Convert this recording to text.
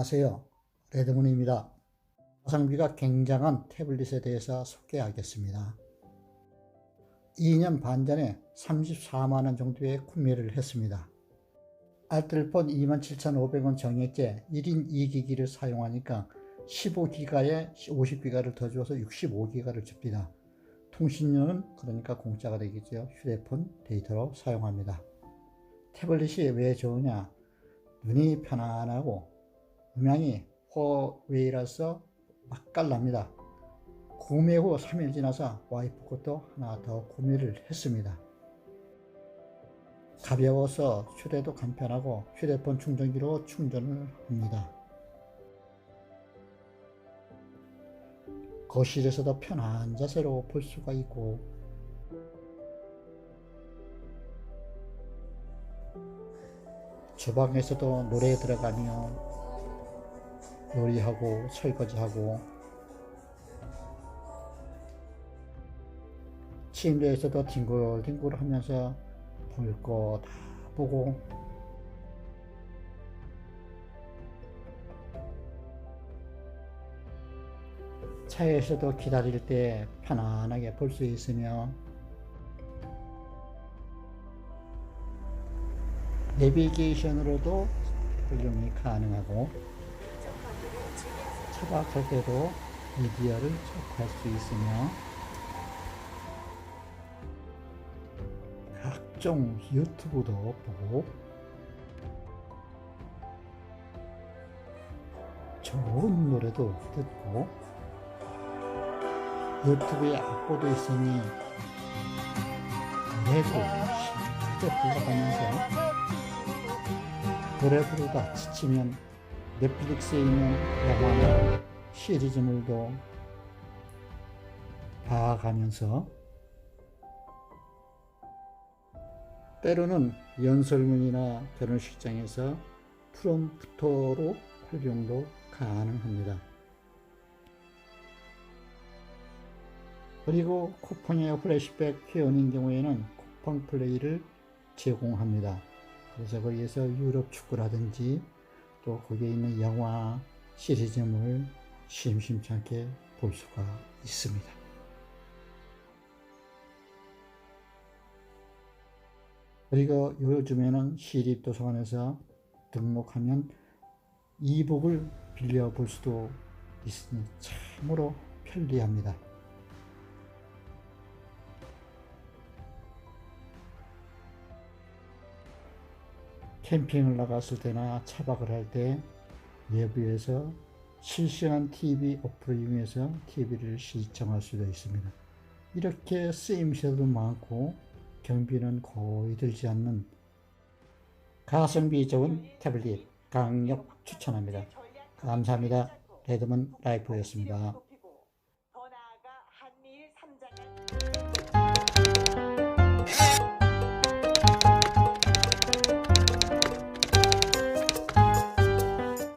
안녕하세요. 레드문입니다. 가성비가 굉장한 태블릿에 대해서 소개하겠습니다. 2년 반 전에 34만원 정도에 구매를 했습니다. 알뜰폰 27,500원 정액제 1인 2기기를 사용하니까 15기가에 50기가를 더 줘서 65기가를 줍니다. 통신료는 그러니까 공짜가 되겠죠. 휴대폰 데이터로 사용합니다. 태블릿이 왜 좋으냐? 눈이 편안하고 음향이 호웨이라서 맛깔납니다. 구매 후 3일 지나서 와이프 것도 하나 더 구매를 했습니다. 가벼워서 휴대도 간편하고 휴대폰 충전기로 충전을 합니다. 거실에서도 편한 자세로 볼 수가 있고 주방에서도 노래 들어가며 요리하고 설거지하고 침대에서도 뒹굴뒹굴 하면서 볼 거 다 보고 차에서도 기다릴 때 편안하게 볼 수 있으며 내비게이션으로도 활용이 가능하고 때도 미디어를 접할 수 있으며 각종 유튜브도 보고 좋은 노래도 듣고 유튜브에 악보도 있으니 노래도 쉽게 불러가면서 노래 부르다 지치면 넷플릭스에 있는 영화나 시리즈물도 봐가면서 때로는 연설문이나 결혼식장에서 프롬프터로 활용도 가능합니다. 그리고 쿠팡의 플래시백 회원인 경우에는 쿠팡 플레이를 제공합니다. 그래서 거기에서 유럽 축구라든지 또 거기에 있는 영화 시리즈물 심심치 않게 볼 수가 있습니다. 그리고 요즘에는 시립도서관에서 등록하면 이북을 빌려 볼 수도 있으니 참으로 편리합니다. 캠핑을 나갔을 때나 차박을 할때 외부에서 실시간 TV 어플을 이용해서 TV를 시청할 수도 있습니다. 이렇게 쓰임새도 많고 경비는 거의 들지 않는 가성비 좋은 태블릿 강력 추천합니다. 감사합니다. 레드먼 라이프였습니다.